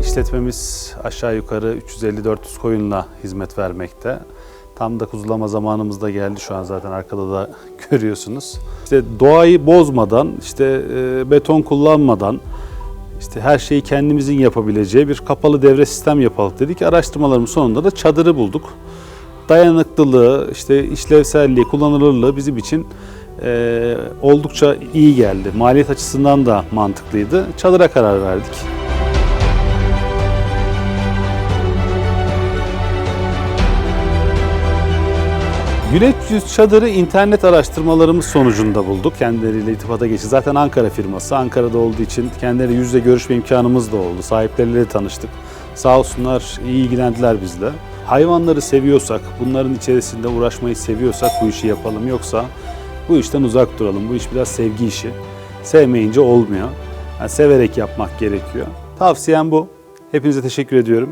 İşletmemiz aşağı yukarı 350-400 koyunla hizmet vermekte. Tam da kuzulama zamanımız da geldi şu an zaten arkada da görüyorsunuz. İşte doğayı bozmadan, işte e, beton kullanmadan, işte her şeyi kendimizin yapabileceği bir kapalı devre sistem yapalım dedik. Araştırmalarımız sonunda da çadırı bulduk. Dayanıklılığı, işte işlevselliği, kullanılırlığı bizim için e, oldukça iyi geldi. Maliyet açısından da mantıklıydı. Çadıra karar verdik. Güneş Yüz Çadırı internet araştırmalarımız sonucunda bulduk. Kendileriyle irtibata geçti. Zaten Ankara firması. Ankara'da olduğu için kendileriyle yüzle görüşme imkanımız da oldu. Sahipleriyle tanıştık. Sağ olsunlar iyi ilgilendiler bizle. Hayvanları seviyorsak, bunların içerisinde uğraşmayı seviyorsak bu işi yapalım. Yoksa bu işten uzak duralım. Bu iş biraz sevgi işi. Sevmeyince olmuyor. Yani severek yapmak gerekiyor. Tavsiyem bu. Hepinize teşekkür ediyorum.